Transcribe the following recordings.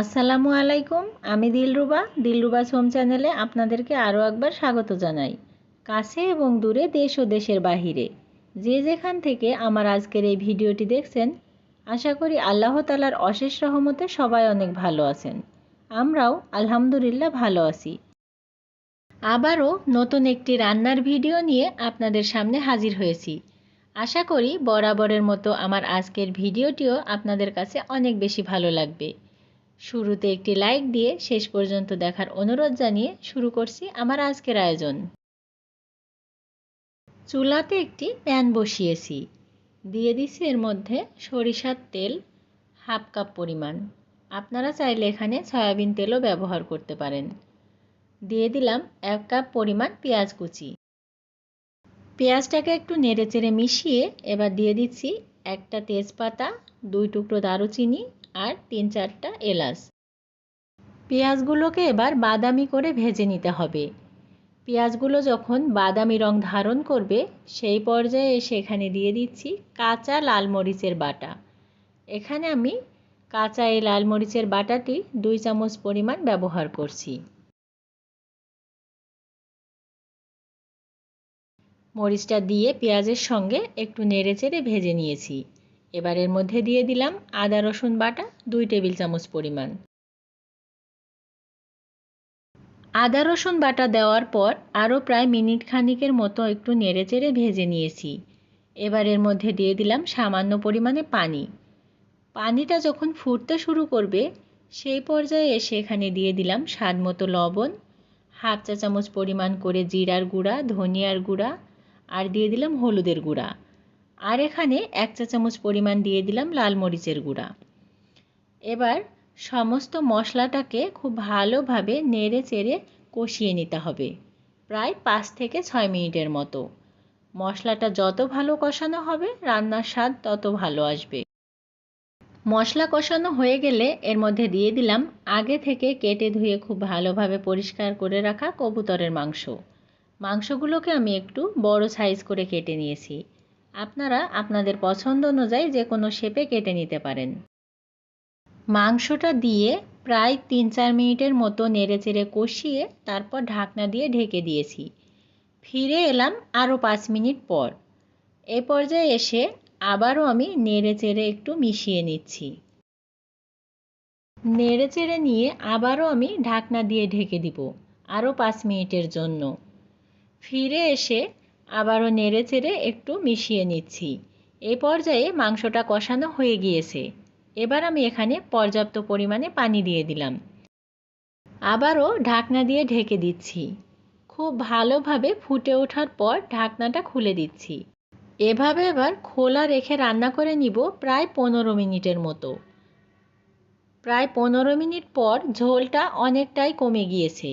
আসসালামু আলাইকুম, আমি দিলরুবা। দিলরুবা সোম চ্যানেলে আপনাদেরকে আরও একবার স্বাগত জানাই। কাছে এবং দূরে দেশ ও দেশের বাহিরে। যে যেখান থেকে আমার আজকের এই ভিডিওটি দেখছেন, আশা করি আল্লাহ তালার অশেষ রহমতে সবাই অনেক ভালো আছেন। আমরাও আলহামদুলিল্লাহ ভালো আছি। আবারও নতুন একটি রান্নার ভিডিও নিয়ে আপনাদের সামনে হাজির হয়েছি। আশা করি বরাবরের মতো আমার আজকের ভিডিওটিও আপনাদের কাছে অনেক বেশি ভালো লাগবে। শুরুতে একটি লাইক দিয়ে শেষ পর্যন্ত দেখার অনুরোধ জানিয়ে শুরু করছি আমার আজকের আয়োজন। চুলাতে একটি প্যান বসিয়েছি। দিয়ে দিছি এর মধ্যে সরিষার তেল হাফ কাপ পরিমাণ। আপনারা চাইলে এখানে সয়াবিন তেলও ব্যবহার করতে পারেন। দিয়ে দিলাম এক কাপ পরিমাণ পেঁয়াজ কুচি। পেঁয়াজটাকে একটু নেড়ে চেড়ে মিশিয়ে এবার দিয়ে দিচ্ছি একটা তেজপাতা, দুই টুকরো দারুচিনি আর তিন চারটা এলাচ। পেঁয়াজগুলোকে এবার বাদামি করে ভেজে নিতে হবে। পেঁয়াজগুলো যখন বাদামি রং ধারণ করবে, সেই পর্যায়ে এসে এখানে দিয়ে দিচ্ছি কাঁচা লাল মরিচের বাটা। এখানে আমি কাঁচা এই লাল মরিচের বাটাটি দুই চামচ পরিমাণ ব্যবহার করছি। মরিচটা দিয়ে পেঁয়াজের সঙ্গে একটু নেড়ে চেড়ে ভেজে নিয়েছি। এবার এর মধ্যে দিয়ে দিলাম আদা, রসুন বাটা, দুই টেবিল চামচ পরিমাণ। আদা, রসুন বাটা দেওয়ার পর আরও প্রায় মিনিট খানিকের মতো একটু নেড়ে চেড়ে ভেজে নিয়েছি। এবার এর মধ্যে দিয়ে দিলাম সামান্য পরিমাণে পানি। পানিটা যখন ফুটতে শুরু করবে, সেই পর্যায়ে এসে এখানে দিয়ে দিলাম স্বাদ মতো লবণ, হাফ চা চামচ পরিমাণ করে জিরার গুঁড়া, ধনিয়ার গুঁড়া, আর দিয়ে দিলাম হলুদের গুঁড়া। আর এখানে এক চা চামচ পরিমাণ দিয়ে দিলাম লাল মরিচের গুঁড়া। এবার সমস্ত মশলাটাকে খুব ভালোভাবে নেড়ে চেড়ে কষিয়ে নিতে হবে, প্রায় পাঁচ থেকে ছয় মিনিটের মতো। মশলাটা যত ভালো কষানো হবে, রান্নার স্বাদ তত ভালো আসবে। মশলা কষানো হয়ে গেলে এর মধ্যে দিয়ে দিলাম আগে থেকে কেটে ধুয়ে খুব ভালোভাবে পরিষ্কার করে রাখা কবুতরের মাংস। মাংসগুলোকে আমি একটু বড় সাইজ করে কেটে নিয়েছি। আপনারা আপনাদের পছন্দ অনুযায়ী যে কোনো শেপে কেটে নিতে পারেন। মাংসটা দিয়ে প্রায় তিন চার মিনিটের মতো নেড়ে চেড়ে কষিয়ে তারপর ঢাকনা দিয়ে ঢেকে দিয়েছি। ফিরে এলাম আরও পাঁচ মিনিট পর। এ পর্যায়ে এসে আবারও আমি নেড়ে চেড়ে একটু মিশিয়ে নিচ্ছি। নেড়ে চেড়ে নিয়ে আবারও আমি ঢাকনা দিয়ে ঢেকে দিব আরও পাঁচ মিনিটের জন্য। ফিরে এসে আবারও নেড়ে চেড়ে একটু মিশিয়ে নিচ্ছি। এই পর্যায়ে মাংসটা কষানো হয়ে গিয়েছে। এবার আমি এখানে পর্যাপ্ত পরিমাণে পানি দিয়ে দিলাম। আবারও ঢাকনা দিয়ে ঢেকে দিচ্ছি। খুব ভালোভাবে ফুটে ওঠার পর ঢাকনাটা খুলে দিচ্ছি। এভাবে এবার খোলা রেখে রান্না করে নিব প্রায় পনেরো মিনিটের মতো। প্রায় পনেরো মিনিট পর ঝোলটা অনেকটাই কমে গিয়েছে।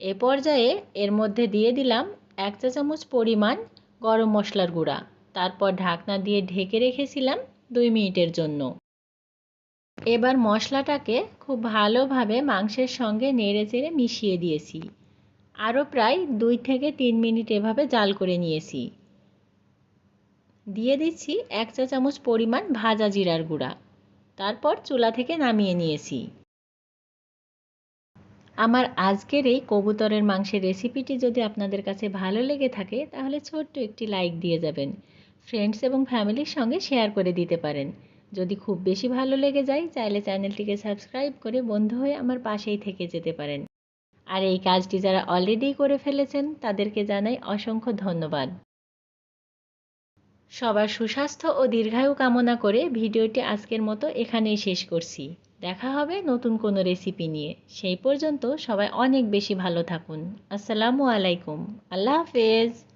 এ পর্যায়ে এর মধ্যে দিয়ে দিলাম এক চা চামচ পরিমাণ গরম মশলার গুঁড়া। তারপর ঢাকনা দিয়ে ঢেকে রেখেছিলাম দুই মিনিটের জন্য। এবার মশলাটাকে খুব ভালোভাবে মাংসের সঙ্গে নেড়ে চেড়ে মিশিয়ে দিয়েছি। আরও প্রায় দুই থেকে তিন মিনিট এভাবে জাল করে নিয়েছি। দিয়ে দিচ্ছি এক চা চামচ পরিমাণ ভাজা জিরার গুঁড়া। তারপর চুলা থেকে নামিয়ে নিয়েছি। আমার আজকের এই কবুতরের মাংসের রেসিপিটি যদি আপনাদের কাছে ভালো লেগে থাকে, তাহলে ছোট্ট একটি লাইক দিয়ে যাবেন। ফ্রেন্ডস এবং ফ্যামিলির সঙ্গে শেয়ার করে দিতে পারেন। যদি খুব বেশি ভালো লেগে যায়, চাইলে চ্যানেলটিকে সাবস্ক্রাইব করে বন্ধু হয়ে আমার পাশেই থেকে যেতে পারেন। আর এই কাজটি যারা অলরেডি করে ফেলেছেন, তাদেরকে জানাই অসংখ্য ধন্যবাদ। সবার সুস্বাস্থ্য ও দীর্ঘায়ু কামনা করে ভিডিওটি আজকের মতো এখানেই শেষ করছি। দেখা হবে নতুন কোনো রেসিপি নিয়ে। সেই পর্যন্ত সবাই অনেক বেশি ভালো থাকুন। আসসালামু আলাইকুম। আল্লাহ হাফেজ।